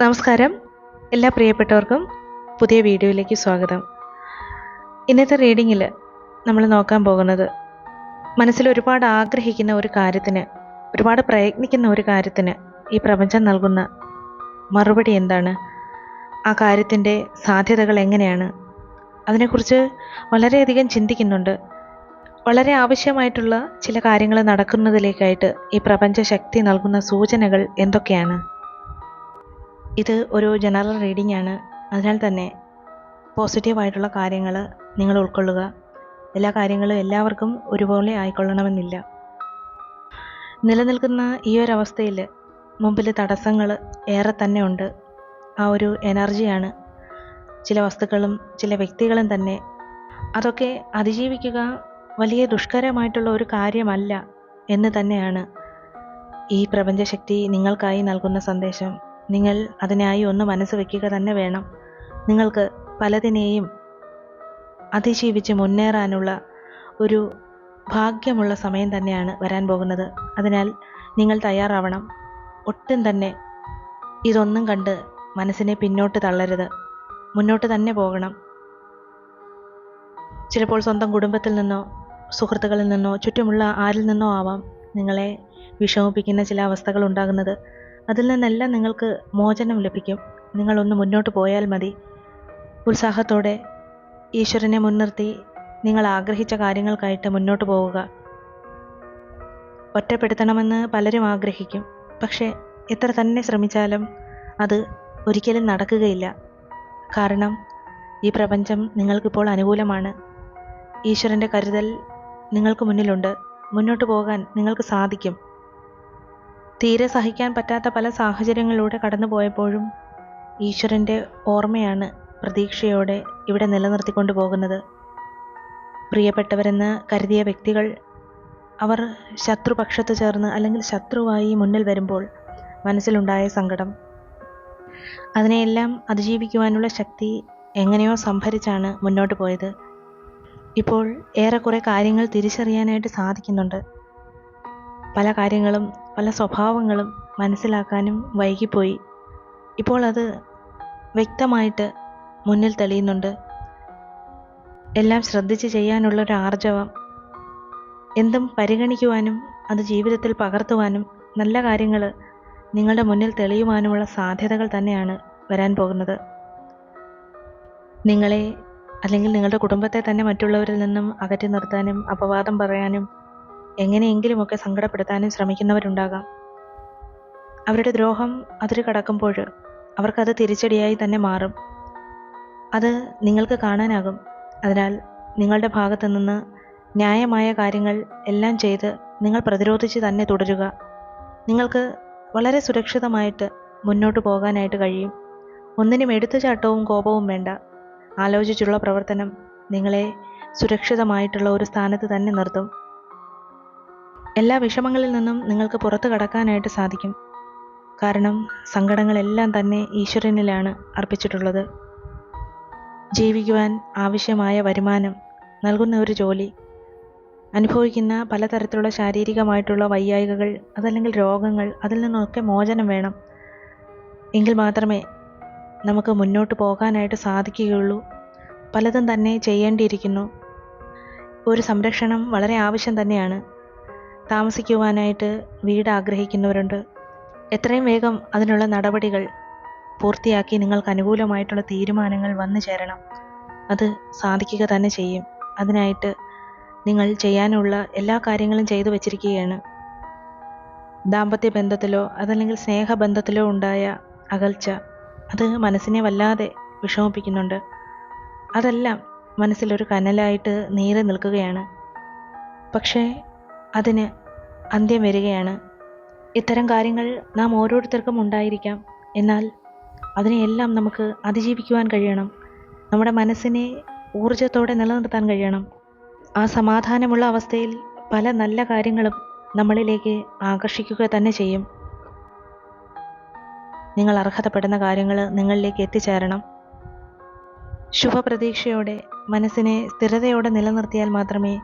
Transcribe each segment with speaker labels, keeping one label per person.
Speaker 1: നമസ്കാരം. എല്ലാ പ്രിയപ്പെട്ടവർക്കും പുതിയ വീഡിയോയിലേക്ക് സ്വാഗതം. ഇന്നത്തെ റീഡിങ്ങിൽ നമ്മൾ നോക്കാൻ പോകുന്നത് മനസ്സിൽ ഒരുപാട് ആഗ്രഹിക്കുന്ന ഒരു കാര്യത്തിന് ഒരുപാട് പ്രയത്നിക്കുന്ന ഒരു കാര്യത്തിന് ഈ പ്രപഞ്ചം നൽകുന്ന മറുപടി എന്താണ്? ആ കാര്യത്തിന്റെ സാധ്യതകൾ എങ്ങനെയാണ്? അതിനെക്കുറിച്ച് വളരെയധികം ചിന്തിക്കുന്നുണ്ട്. വളരെ ആവശ്യമായിട്ടുള്ള ചില കാര്യങ്ങൾ നടക്കുന്നതിലേക്കായിട്ട് ഈ പ്രപഞ്ച ശക്തി നൽകുന്ന സൂചനകൾ എന്തൊക്കെയാണ്? ഇത് ഒരു ജനറൽ റീഡിംഗ് ആണ്. അതിനാൽ തന്നെ പോസിറ്റീവായിട്ടുള്ള കാര്യങ്ങൾ നിങ്ങൾ ഉൾക്കൊള്ളുക. എല്ലാ കാര്യങ്ങളും എല്ലാവർക്കും ഒരുപോലെ ആയിക്കൊള്ളണമെന്നില്ല. നിലനിൽക്കുന്ന ഈ ഒരു അവസ്ഥയിൽ മുമ്പിൽ തടസ്സങ്ങൾ ഏറെ തന്നെ ഉണ്ട്. ആ ഒരു എനർജിയാണ് ചില വസ്തുക്കളും ചില വ്യക്തികളും തന്നെ അതൊക്കെ അതിജീവിക്കുക വലിയ ദുഷ്കരമായിട്ടുള്ള ഒരു കാര്യമല്ല എന്ന് തന്നെയാണ് ഈ പ്രപഞ്ചശക്തി നിങ്ങൾക്കായി നൽകുന്ന സന്ദേശം. നിങ്ങൾ അതിനായി ഒന്ന് മനസ്സ് വയ്ക്കുക തന്നെ വേണം. നിങ്ങൾക്ക് പലതിനെയും അതിജീവിച്ച് മുന്നേറാനുള്ള ഒരു ഭാഗ്യമുള്ള സമയം തന്നെയാണ് വരാൻ പോകുന്നത്. അതിനാൽ നിങ്ങൾ തയ്യാറാവണം. ഒട്ടും തന്നെ ഇതൊന്നും കണ്ട് മനസ്സിനെ പിന്നോട്ട് തള്ളരുത്. മുന്നോട്ട് തന്നെ പോകണം. ചിലപ്പോൾ സ്വന്തം കുടുംബത്തിൽ നിന്നോ സുഹൃത്തുക്കളിൽ നിന്നോ ചുറ്റുമുള്ള ആരിൽ നിന്നോ ആവാം നിങ്ങളെ വിഷമിപ്പിക്കുന്ന ചില അവസ്ഥകൾ ഉണ്ടാകുന്നത്. അതിൽ നിന്നെല്ലാം നിങ്ങൾക്ക് മോചനം ലഭിക്കും. നിങ്ങളൊന്ന് മുന്നോട്ട് പോയാൽ മതി. ഉത്സാഹത്തോടെ ഈശ്വരനെ മുൻനിർത്തി നിങ്ങൾ ആഗ്രഹിച്ച കാര്യങ്ങൾക്കായിട്ട് മുന്നോട്ട് പോവുക. ഒറ്റപ്പെടുത്തണമെന്ന് പലരും ആഗ്രഹിക്കും. പക്ഷേ എത്ര തന്നെ ശ്രമിച്ചാലും അത് ഒരിക്കലും നടക്കുകയില്ല. കാരണം ഈ പ്രപഞ്ചം നിങ്ങൾക്കിപ്പോൾ അനുകൂലമാണ്. ഈശ്വരന്റെ കരുതൽ നിങ്ങൾക്ക് മുന്നിലുണ്ട്. മുന്നോട്ട് പോകാൻ നിങ്ങൾക്ക് സാധിക്കും. തീരെ സഹിക്കാൻ പറ്റാത്ത പല സാഹചര്യങ്ങളിലൂടെ കടന്നുപോയപ്പോഴും ഈശ്വരന്റെ ഓർമ്മയാണ് പ്രതീക്ഷയോടെ ഇവിടെ നിലനിർത്തിക്കൊണ്ടു പോകുന്നത്. പ്രിയപ്പെട്ടവരെന്ന് കരുതിയ വ്യക്തികൾ അവർ ശത്രുപക്ഷത്ത് ചേർന്ന് അല്ലെങ്കിൽ ശത്രുവായി മുന്നിൽ വരുമ്പോൾ മനസ്സിലുണ്ടായ സങ്കടം. അതിനെയെല്ലാം അതിജീവിക്കുവാനുള്ള ശക്തി എങ്ങനെയോ സംഭരിച്ചാണ് മുന്നോട്ട് പോയത്. ഇപ്പോൾ ഏറെക്കുറെ കാര്യങ്ങൾ തിരിച്ചറിയാനായിട്ട് സാധിക്കുന്നുണ്ട്. പല കാര്യങ്ങളും പല സ്വഭാവങ്ങളും മനസ്സിലാക്കാനും വൈകിപ്പോയി. ഇപ്പോൾ അത് വ്യക്തമായിട്ട് മുന്നിൽ തെളിയുന്നുണ്ട്. എല്ലാം ശ്രദ്ധിച്ച് ചെയ്യാനുള്ള ഒരു ആർജവം. എന്തും പരിഗണിക്കുവാനും അത് ജീവിതത്തിൽ പകർത്തുവാനും നല്ല കാര്യങ്ങൾ നിങ്ങളുടെ മുന്നിൽ തെളിയുവാനുമുള്ള സാധ്യതകൾ തന്നെയാണ് വരാൻ പോകുന്നത്. നിങ്ങളെ അല്ലെങ്കിൽ നിങ്ങളുടെ കുടുംബത്തെ തന്നെ മറ്റുള്ളവരിൽ നിന്നും അകറ്റി നിർത്താനും അപവാദം പറയാനും എങ്ങനെയെങ്കിലുമൊക്കെ സങ്കടപ്പെടുത്താനും ശ്രമിക്കുന്നവരുണ്ടാകാം. അവരുടെ ദ്രോഹം അതിര് കടക്കുമ്പോൾ അവർക്കത് തിരിച്ചടിയായി തന്നെ മാറും. അത് നിങ്ങൾക്ക് കാണാനാകും. അതിനാൽ നിങ്ങളുടെ ഭാഗത്തു നിന്ന് ന്യായമായ കാര്യങ്ങൾ എല്ലാം ചെയ്ത് നിങ്ങൾ പ്രതിരോധിച്ച് തന്നെ തുടരുക. നിങ്ങൾക്ക് വളരെ സുരക്ഷിതമായിട്ട് മുന്നോട്ട് പോകാനായിട്ട് കഴിയും. ഒന്നിനും എടുത്തുചാട്ടവും കോപവും വേണ്ട. ആലോചിച്ചുള്ള പ്രവർത്തനം നിങ്ങളെ സുരക്ഷിതമായിട്ടുള്ള ഒരു സ്ഥാനത്ത് തന്നെ നിർത്തും. എല്ലാ വിഷമങ്ങളിൽ നിന്നും നിങ്ങൾക്ക് പുറത്തു കടക്കാനായിട്ട് സാധിക്കും. കാരണം സങ്കടങ്ങളെല്ലാം തന്നെ ഈശ്വരനിലാണ് അർപ്പിച്ചിട്ടുള്ളത്. ജീവിക്കുവാൻ ആവശ്യമായ വരുമാനം നൽകുന്ന ഒരു ജോലി അനുഭവിക്കുന്ന പലതരത്തിലുള്ള ശാരീരികമായിട്ടുള്ള വയ്യായികകൾ അതല്ലെങ്കിൽ രോഗങ്ങൾ അതിൽ നിന്നൊക്കെ മോചനം വേണം. എങ്കിൽ മാത്രമേ നമുക്ക് മുന്നോട്ട് പോകാനായിട്ട് സാധിക്കുകയുള്ളൂ. പലതും തന്നെ ചെയ്യേണ്ടിയിരിക്കുന്നു. ഒരു സംരക്ഷണം വളരെ ആവശ്യം തന്നെയാണ്. താമസിക്കുവാനായിട്ട് വീട് ആഗ്രഹിക്കുന്നവരുണ്ട്. എത്രയും വേഗം അതിനുള്ള നടപടികൾ പൂർത്തിയാക്കി നിങ്ങൾക്ക് അനുകൂലമായിട്ടുള്ള തീരുമാനങ്ങൾ വന്നു ചേരണം. അത് സാധിക്കുക തന്നെ ചെയ്യും. അതിനായിട്ട് നിങ്ങൾ ചെയ്യാനുള്ള എല്ലാ കാര്യങ്ങളും ചെയ്തു വച്ചിരിക്കുകയാണ്. ദാമ്പത്യ ബന്ധത്തിലോ അതല്ലെങ്കിൽ സ്നേഹബന്ധത്തിലോ ഉണ്ടായ അകൽച്ച അത് മനസ്സിനെ വല്ലാതെ വിഷമിപ്പിക്കുന്നുണ്ട്. അതെല്ലാം മനസ്സിലൊരു കനലായിട്ട് നീറി നിൽക്കുകയാണ്. പക്ഷേ അതിന് അന്ത്യം വരികയാണ്. ഇത്തരം കാര്യങ്ങൾ നാം ഓരോരുത്തർക്കും ഉണ്ടായിരിക്കാം. എന്നാൽ അതിനെയെല്ലാം നമുക്ക് അതിജീവിക്കുവാൻ കഴിയണം. നമ്മുടെ മനസ്സിനെ ഊർജത്തോടെ നിലനിർത്താൻ കഴിയണം. ആ സമാധാനമുള്ള അവസ്ഥയിൽ പല നല്ല കാര്യങ്ങളും നമ്മളിലേക്ക് ആകർഷിക്കുക തന്നെ ചെയ്യും. നിങ്ങൾ അർഹതപ്പെടുന്ന കാര്യങ്ങൾ നിങ്ങളിലേക്ക് എത്തിച്ചേരണം. ശുഭപ്രതീക്ഷയോടെ മനസ്സിനെ സ്ഥിരതയോടെ നിലനിർത്തിയാൽ മാത്രമേ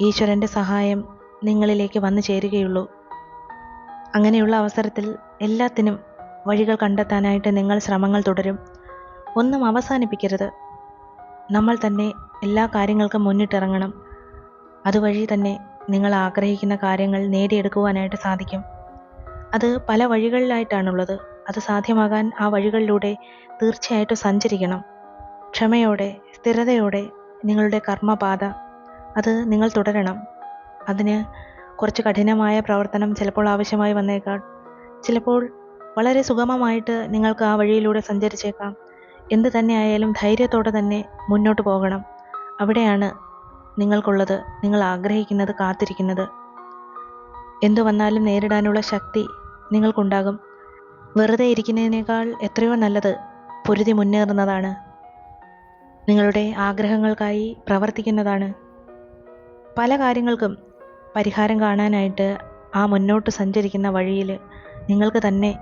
Speaker 1: ഈശ്വരന്റെ സഹായം നിങ്ങളിലേക്ക് വന്നു ചേരുകയുള്ളൂ. അങ്ങനെയുള്ള അവസരത്തിൽ എല്ലാത്തിനും വഴികൾ കണ്ടെത്താനായിട്ട് നിങ്ങൾ ശ്രമങ്ങൾ തുടരും. ഒന്നും അവസാനിപ്പിക്കരുത്. നമ്മൾ തന്നെ എല്ലാ കാര്യങ്ങൾക്കും മുന്നിട്ടിറങ്ങണം. അതുവഴി തന്നെ നിങ്ങൾ ആഗ്രഹിക്കുന്ന കാര്യങ്ങൾ നേടിയെടുക്കുവാനായിട്ട് സാധിക്കും. അത് പല വഴികളിലായിട്ടാണുള്ളത്. അത് സാധ്യമാകാൻ ആ വഴികളിലൂടെ തീർച്ചയായിട്ടും സഞ്ചരിക്കണം. ക്ഷമയോടെ സ്ഥിരതയോടെ നിങ്ങളുടെ കർമ്മപാത അത് നിങ്ങൾ തുടരണം. അതിന് കുറച്ച് കഠിനമായ പ്രവർത്തനം ചിലപ്പോൾ ആവശ്യമായി വന്നേക്കാം. ചിലപ്പോൾ വളരെ സുഗമമായിട്ട് നിങ്ങൾക്ക് ആ വഴിയിലൂടെ സഞ്ചരിച്ചേക്കാം. എന്ത് തന്നെയായാലും ധൈര്യത്തോടെ തന്നെ മുന്നോട്ട് പോകണം. അവിടെയാണ് നിങ്ങൾക്കുള്ളത്. നിങ്ങൾ ആഗ്രഹിക്കുന്നത് കാത്തിരിക്കുന്നത്. എന്തു വന്നാലും നേരിടാനുള്ള ശക്തി നിങ്ങൾക്കുണ്ടാകും. വെറുതെ ഇരിക്കുന്നതിനേക്കാൾ എത്രയോ നല്ലത് പൊരുതി മുന്നേറുന്നതാണ്. നിങ്ങളുടെ ആഗ്രഹങ്ങൾക്കായി പ്രവർത്തിക്കുന്നതാണ്. പല കാര്യങ്ങൾക്കും പരിഹാരം കാണാനായിട്ട് ആ മുന്നോട്ട് സഞ്ചരിക്കുന്ന വഴിയിൽ നിങ്ങൾക്ക് തന്നെ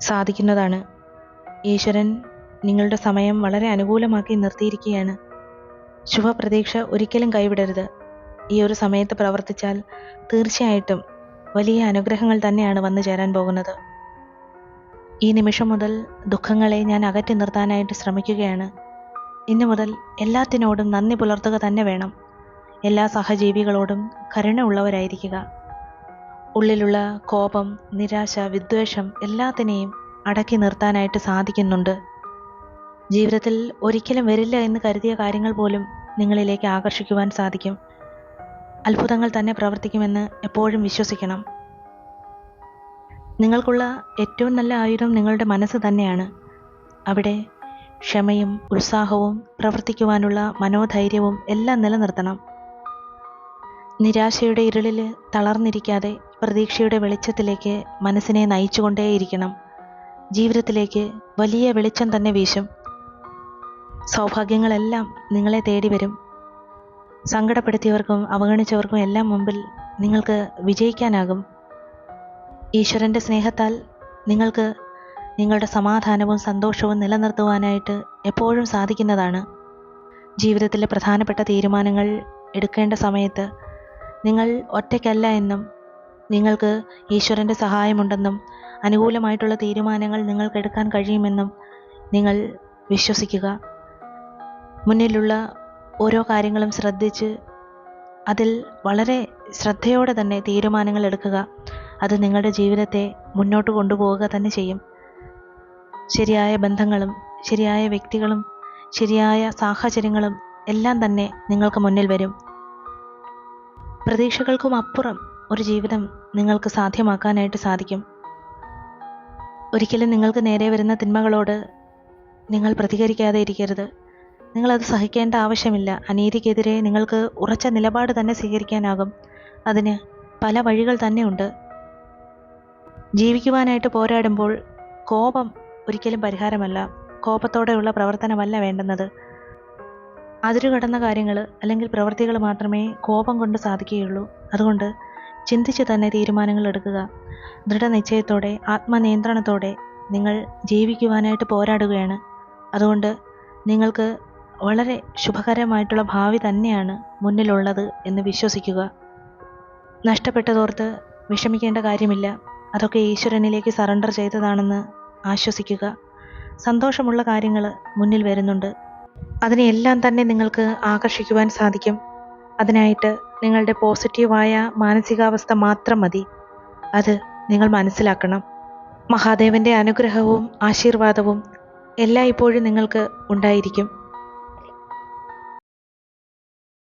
Speaker 1: സാധിക്കുന്നതാണ്. ഈശ്വരൻ നിങ്ങളുടെ സമയം വളരെ അനുകൂലമാക്കി നിർത്തിയിരിക്കുകയാണ്. ശുഭപ്രതീക്ഷ ഒരിക്കലും കൈവിടരുത്. ഈ ഒരു സമയത്ത് പ്രവർത്തിച്ചാൽ തീർച്ചയായിട്ടും വലിയ അനുഗ്രഹങ്ങൾ തന്നെയാണ് വന്നു ചേരാൻ പോകുന്നത്. ഈ നിമിഷം മുതൽ ദുഃഖങ്ങളെ ഞാൻ അകറ്റി നിർത്താനായിട്ട് ശ്രമിക്കുകയാണ്. ഇന്നു മുതൽ എല്ലാത്തിനോടും നന്ദി പുലർത്തുക തന്നെ വേണം. എല്ലാ സഹജീവികളോടും കരുണ ഉള്ളവരായിരിക്കുക ഉള്ളിലുള്ള കോപം നിരാശ വിദ്വേഷം എല്ലാത്തിനെയും അടക്കി നിർത്താനായിട്ട് സാധിക്കുന്നുണ്ട്. ജീവിതത്തിൽ ഒരിക്കലും വരില്ല എന്ന് കരുതിയ കാര്യങ്ങൾ പോലും നിങ്ങളിലേക്ക് ആകർഷിക്കുവാൻ സാധിക്കും. അത്ഭുതങ്ങൾ തന്നെ പ്രവർത്തിക്കുമെന്ന് എപ്പോഴും വിശ്വസിക്കണം. നിങ്ങൾക്കുള്ള ഏറ്റവും നല്ല ആയുധം നിങ്ങളുടെ മനസ്സ് തന്നെയാണ്. അവിടെ ക്ഷമയും ഉത്സാഹവും പ്രവർത്തിക്കുവാനുള്ള മനോധൈര്യവും എല്ലാം നിലനിർത്തണം. നിരാശയുടെ ഇരുളിൽ തളർന്നിരിക്കാതെ പ്രതീക്ഷയുടെ വെളിച്ചത്തിലേക്ക് മനസ്സിനെ നയിച്ചുകൊണ്ടേയിരിക്കണം. ജീവിതത്തിലേക്ക് വലിയ വെളിച്ചം തന്നെ വീശും. സൗഭാഗ്യങ്ങളെല്ലാം നിങ്ങളെ തേടി വരും. സങ്കടപ്പെടുത്തിയവർക്കും അവഗണിച്ചവർക്കും എല്ലാം മുമ്പിൽ നിങ്ങൾക്ക് വിജയിക്കാനാകും. ഈശ്വരന്റെ സ്നേഹത്താൽ നിങ്ങൾക്ക് നിങ്ങളുടെ സമാധാനവും സന്തോഷവും നിലനിർത്തുവാനായിട്ട് എപ്പോഴും സാധിക്കുന്നതാണ്. ജീവിതത്തിലെ പ്രധാനപ്പെട്ട തീരുമാനങ്ങൾ എടുക്കേണ്ട സമയത്ത് നിങ്ങൾ ഒറ്റയ്ക്കല്ല എന്നും നിങ്ങൾക്ക് ഈശ്വരന്റെ സഹായമുണ്ടെന്നും അനുകൂലമായിട്ടുള്ള തീരുമാനങ്ങൾ നിങ്ങൾക്ക് എടുക്കാൻ കഴിയുമെന്നും നിങ്ങൾ വിശ്വസിക്കുക. മുന്നിലുള്ള ഓരോ കാര്യങ്ങളും ശ്രദ്ധിച്ച് അതിൽ വളരെ ശ്രദ്ധയോടെ തന്നെ തീരുമാനങ്ങൾ എടുക്കുക. അത് നിങ്ങളുടെ ജീവിതത്തെ മുന്നോട്ട് കൊണ്ടുപോവുക തന്നെ ചെയ്യും. ശരിയായ ബന്ധങ്ങളും ശരിയായ വ്യക്തികളും ശരിയായ സാഹചര്യങ്ങളും എല്ലാം തന്നെ നിങ്ങൾക്ക് മുന്നിൽ വരും. പ്രതീക്ഷകൾക്കും അപ്പുറം ഒരു ജീവിതം നിങ്ങൾക്ക് സാധ്യമാക്കാനായിട്ട് സാധിക്കും. ഒരിക്കലും നിങ്ങൾക്ക് നേരെ വരുന്ന തിന്മകളോട് നിങ്ങൾ പ്രതികരിക്കാതെ ഇരിക്കരുത്. നിങ്ങളത് സഹിക്കേണ്ട ആവശ്യമില്ല. അനീതിക്കെതിരെ നിങ്ങൾക്ക് ഉറച്ച നിലപാട് തന്നെ സ്വീകരിക്കാനാകും. അതിന് പല വഴികൾ തന്നെയുണ്ട് ജീവിക്കുവാനായിട്ട് പോരാടുമ്പോൾ കോപം ഒരിക്കലും പരിഹാരമല്ല. കോപത്തോടെയുള്ള പ്രവർത്തനമല്ല വേണ്ടുന്നത്. അതിരുകടന്ന കാര്യങ്ങൾ അല്ലെങ്കിൽ പ്രവൃത്തികൾ മാത്രമേ കോപം കൊണ്ട് സാധിക്കുകയുള്ളൂ. അതുകൊണ്ട് ചിന്തിച്ച് തന്നെ തീരുമാനങ്ങൾ എടുക്കുക. ദൃഢനിശ്ചയത്തോടെ ആത്മനിയന്ത്രണത്തോടെ നിങ്ങൾ ജീവിക്കുവാനായിട്ട് പോരാടുകയാണ്. അതുകൊണ്ട് നിങ്ങൾക്ക് വളരെ ശുഭകരമായിട്ടുള്ള ഭാവി തന്നെയാണ് മുന്നിലുള്ളത് എന്ന് വിശ്വസിക്കുക. നഷ്ടപ്പെട്ടതോർത്ത് വിഷമിക്കേണ്ട കാര്യമില്ല. അതൊക്കെ ഈശ്വരനിലേക്ക് സറണ്ടർ ചെയ്തതാണെന്ന് ആശ്വസിക്കുക. സന്തോഷമുള്ള കാര്യങ്ങൾ മുന്നിൽ വരുന്നുണ്ട്. അതിനെയെല്ലാം തന്നെ നിങ്ങൾക്ക് ആകർഷിക്കുവാൻ സാധിക്കും. അതിനായിട്ട് നിങ്ങളുടെ പോസിറ്റീവായ മാനസികാവസ്ഥ മാത്രം മതി. അത് നിങ്ങൾ മനസ്സിലാക്കണം. മഹാദേവന്റെ അനുഗ്രഹവും ആശീർവാദവും എല്ലായ്പ്പോഴും നിങ്ങൾക്ക് ഉണ്ടായിരിക്കും.